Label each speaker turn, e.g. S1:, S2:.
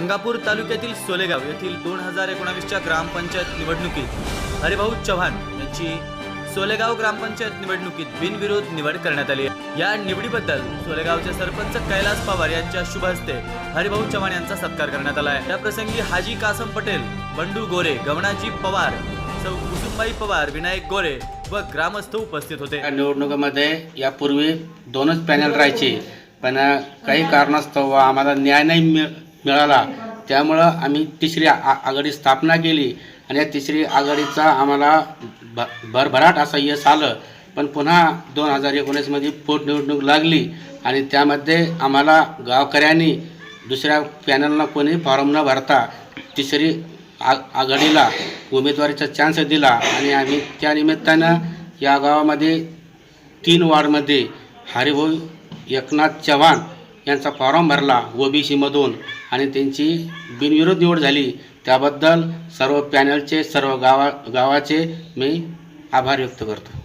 S1: गंगापूर तालुक्यातील सोलेगाव येथील दोन हजार एकोणावीसच्या ग्रामपंचायत निवडणुकीत हरिभाऊ चव्हाण यांची सोलेगाव ग्रामपंचायत निवडणुकीत बिनविरोध निवड करण्यात आली. आहे या निवडीबद्दल सोलेगावचे सरपंच कैलास पवार यांच्या शुभ हस्ते हरिभाऊ चव्हाण यांचा सत्कार करण्यात आला आहे. प्रसंगी हाजी कासम पटेल बंडू गोरे गवणाजी पवार सौ कुसुमबाई पवार विनायक गोरे व ग्रामस्थ उपस्थित होते.
S2: या निवडणुकीमध्ये यापूर्वी दोनच पॅनल राहायचे. पण काही कारणास्तव आम्हाला न्याय नाही मिळ मिळाला. त्यामुळं आम्ही तिसरी आ आघाडी स्थापना केली आणि या तिसरी आघाडीचा आम्हाला भ भरभराट असं यश आलं. पण पुन्हा दोन हजार एकोणीसमध्ये पोटनिवडणूक लागली आणि त्यामध्ये आम्हाला गावकऱ्यांनी दुसऱ्या पॅनलला कोणी फॉर्म न भरता तिसरी आ आघाडीला उमेदवारीचा चान्स दिला आणि आम्ही त्या निमित्तानं या गावामध्ये तीन वार्डमध्ये हरिभाऊ एकनाथ चव्हाण यांचा फॉर्म भरला ओबीसीमधून आणि त्यांची बिनविरोध निवड झाली. त्याबद्दल सर्व पॅनलचे सर्व गावा गावाचे मी आभार व्यक्त करतो.